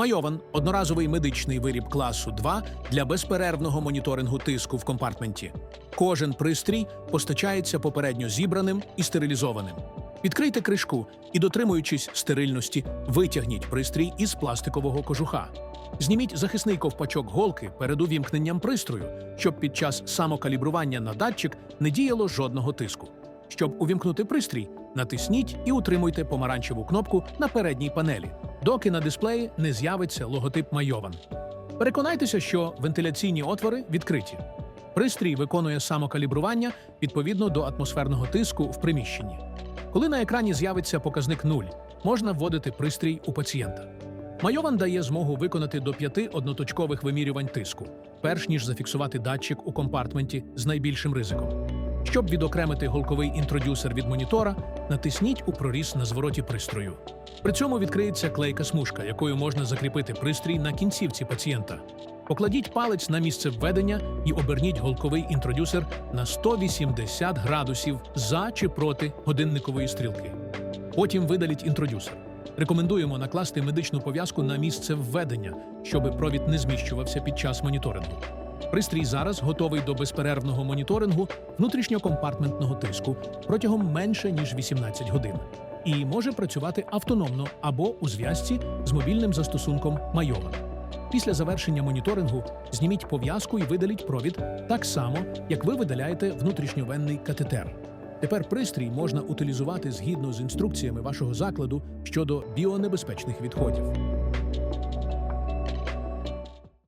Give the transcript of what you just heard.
Майован одноразовий медичний виріб класу 2 для безперервного моніторингу тиску в компартменті. Кожен пристрій постачається попередньо зібраним і стерилізованим. Відкрийте кришку і, дотримуючись стерильності, витягніть пристрій із пластикового кожуха. Зніміть захисний ковпачок голки перед увімкненням пристрою, щоб під час самокалібрування на датчик не діяло жодного тиску. Щоб увімкнути пристрій, натисніть і утримуйте помаранчеву кнопку на передній панелі, доки на дисплеї не з'явиться логотип Майован. Переконайтеся, що вентиляційні отвори відкриті. Пристрій виконує самокалібрування відповідно до атмосферного тиску в приміщенні. Коли на екрані з'явиться показник 0, можна вводити пристрій у пацієнта. Майован дає змогу виконати до п'яти одноточкових вимірювань тиску, перш ніж зафіксувати датчик у компартменті з найбільшим ризиком. Щоб відокремити голковий інтродюсер від монітора, натисніть у проріз на звороті пристрою. При цьому відкриється клейка смужка, якою можна закріпити пристрій на кінцівці пацієнта. Покладіть палець на місце введення і оберніть голковий інтродюсер на 180 градусів за чи проти годинникової стрілки. Потім видаліть інтродюсер. Рекомендуємо накласти медичну пов'язку на місце введення, щоб провід не зміщувався під час моніторингу. Пристрій зараз готовий до безперервного моніторингу внутрішньокомпартментного тиску протягом менше ніж 18 годин і може працювати автономно або у зв'язці з мобільним застосунком Майова. Після завершення моніторингу зніміть пов'язку і видаліть провід так само, як ви видаляєте внутрішньовенний катетер. Тепер пристрій можна утилізувати згідно з інструкціями вашого закладу щодо біонебезпечних відходів.